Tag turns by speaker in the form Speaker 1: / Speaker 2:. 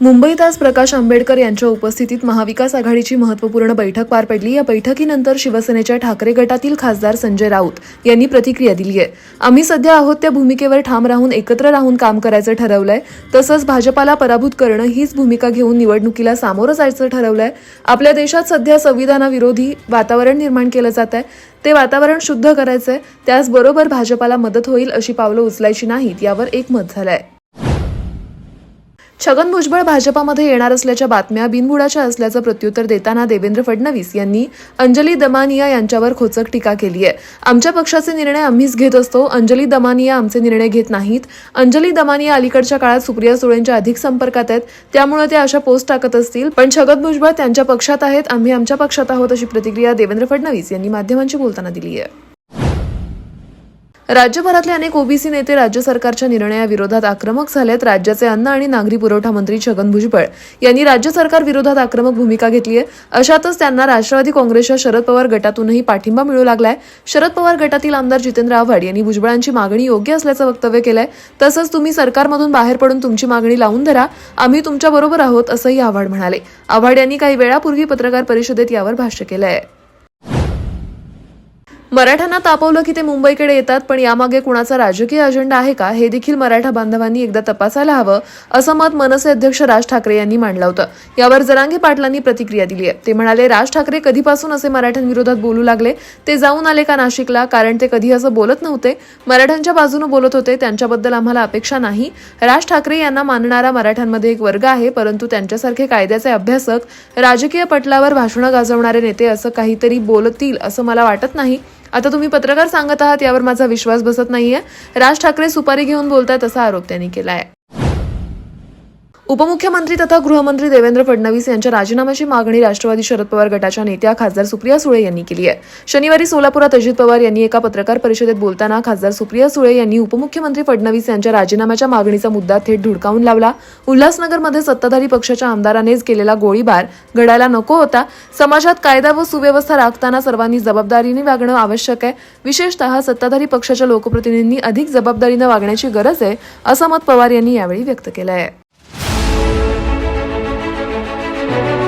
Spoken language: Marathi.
Speaker 1: मुंबईत आज प्रकाश आंबेडकर यांच्या उपस्थितीत महाविकास आघाडीची महत्त्वपूर्ण बैठक पार पडली. या बैठकीनंतर शिवसेनेच्या ठाकरे गटातील खासदार संजय राऊत यांनी प्रतिक्रिया दिली आहे. आम्ही सध्या आहोत त्या भूमिकेवर ठाम राहून एकत्र राहून काम करायचं ठरवलंय. तसंच भाजपाला पराभूत करणं हीच भूमिका घेऊन निवडणुकीला सामोरं जायचं ठरवलंय. आपल्या देशात सध्या संविधानाविरोधी वातावरण निर्माण केलं जात आहे. ते वातावरण शुद्ध करायचंय. त्याचबरोबर भाजपाला मदत होईल अशी पावलं उचलायची नाहीत यावर एकमत झालंय. छगन भुजबळ भाजपामध्ये येणार असल्याच्या बातम्या बिनबुडाच्या असल्याचं प्रत्युत्तर देताना देवेंद्र फडणवीस यांनी अंजली दमानिया यांच्यावर खोचक टीका केली आहे. आमच्या पक्षाचे निर्णय आम्हीच घेत असतो. अंजली दमानिया आमचे निर्णय घेत नाहीत. अंजली दमानिया अलीकडच्या काळात सुप्रिया सुळेंच्या अधिक संपर्कात आहेत. त्यामुळे ते अशा पोस्ट टाकत असतील. पण छगन भुजबळ त्यांच्या पक्षात आहेत. आम्ही आमच्या पक्षात आहोत अशी प्रतिक्रिया देवेंद्र फडणवीस यांनी माध्यमांशी बोलताना दिली आहे. राज्यभरातले अनेक ओबीसी नेते राज्य सरकारच्या निर्णयाविरोधात आक्रमक झालेत. राज्याचे अन्न आणि नागरी पुरवठा मंत्री छगन भुजबळ यांनी राज्य सरकार विरोधात आक्रमक भूमिका घेतली आहे अशातच त्यांना राष्ट्रवादी काँग्रेसच्या शरद पवार गटातूनही पाठिंबा मिळू लागलाय. शरद पवार गटातील आमदार जितेंद्र आव्हाड यांनी भुजबळांची मागणी योग्य असल्याचं वक्तव्य केलंय. तसंच तुम्ही सरकारमधून बाहेर पडून तुमची मागणी लावून धरा. आम्ही तुमच्या बरोबर आहोत असंही आव्हाड म्हणाले. आव्हाड यांनी काही वेळापूर्वी पत्रकार परिषदेत यावर भाष्य केलं आहे मराठ्यांना तापवलं की ते मुंबईकडे येतात पण यामागे कुणाचा राजकीय अजेंडा आहे का हे देखील मराठा बांधवांनी एकदा तपासायला हवं असं मत मनसे अध्यक्ष राज ठाकरे यांनी मांडलं होतं. यावर जरांगे पाटलांनी प्रतिक्रिया दिली आहे. ते म्हणाले राज ठाकरे कधीपासून असे मराठ्यांविरोधात बोलू लागले? ते जाऊन आले का नाशिकला? कारण ते कधी असं बोलत नव्हते. मराठ्यांच्या बाजूने बोलत होते त्यांच्याबद्दल आम्हाला अपेक्षा नाही. राज ठाकरे यांना मानणारा मराठ्यांमध्ये एक वर्ग आहे परंतु त्यांच्यासारखे कायद्याचे अभ्यासक राजकीय पटलावर भाषणं गाजवणारे नेते असं काहीतरी बोलतील असं मला वाटत नाही. आता तुम्ही पत्रकार सांगत आहात यावर माझा विश्वास बसत नाहीये. राज ठाकरे सुपारी घेऊन बोलतात असा आरोप त्यांनी केलाय. उपमुख्यमंत्री तथा गृहमंत्री देवेंद्र फडणवीस यांच्या राजीनाम्याची मागणी राष्ट्रवादी शरद पवार गटाच्या नेत्या खासदार सुप्रिया सुळे यांनी केली आहे. शनिवारी सोलापुरात अजित पवार यांनी एका पत्रकार परिषदेत बोलताना खासदार सुप्रिया सुळे यांनी उपमुख्यमंत्री फडणवीस यांच्या राजीनाम्याच्या मागणीचा मुद्दा थेट धुडकावून लावला. उल्हासनगरमध्ये सत्ताधारी पक्षाच्या आमदारानेच केलेला गोळीबार घडायला नको होता. समाजात कायदा व सुव्यवस्था राखताना सर्वांनी जबाबदारीने वागणं आवश्यक आहे. विशेषतः सत्ताधारी पक्षाच्या लोकप्रतिनिधींनी अधिक जबाबदारीनं वागण्याची गरज आहे असं मत पवार यांनी यावेळी व्यक्त केलं आहे Música